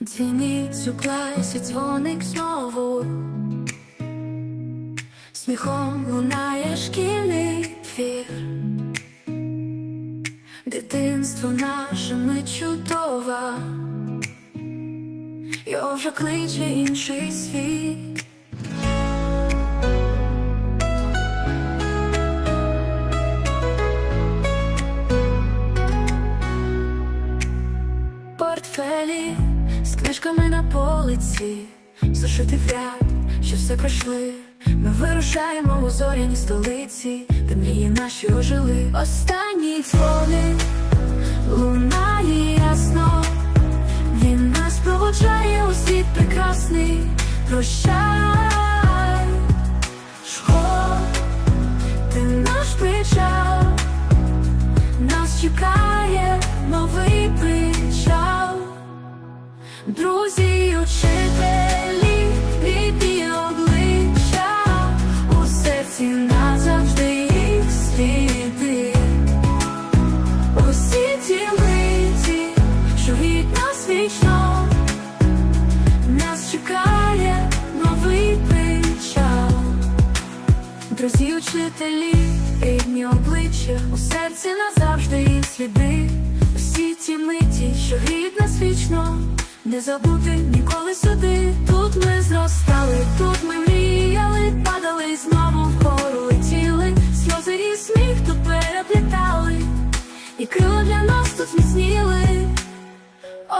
Дзвінить у класі дзвоник знову, сміхом лунає шкільний твір. Дитинство наше ми чудова, його вже кличе інший світ. Портфелі з книжками на полиці, зашити в ряд, що все пройшли. Ми вирушаємо у зоряні столиці, де мрії наші ожили. Останній дзвоник лунає ясно, він нас проводжає у світ прекрасний. Прощай, школа, ти наш причал, нас чекає Друзі, учителі, рідні обличчя, у серці назавжди їх сліди. Усі ті миті, що від нас вічно, нас чекає новий причал. Друзі, учителі, рідні обличчя, у серці назавжди їх сліди. Не забути ніколи сюди. Тут ми зростали, тут ми мріяли, падали і знову вгору летіли. Сльози і сміх тут переплітали, і крила для нас тут зміцніли.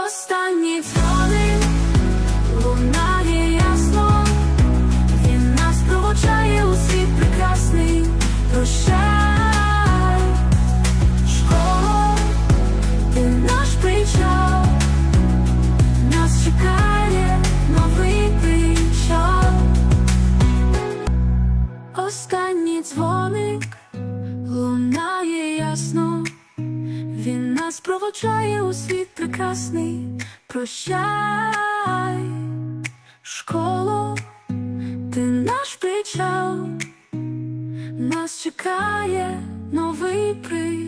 Останній Останній дзвоник лунає ясно. Він нас проводжає у світ прекрасний. Прощай, школо, ти наш причал, нас чекає новий причал.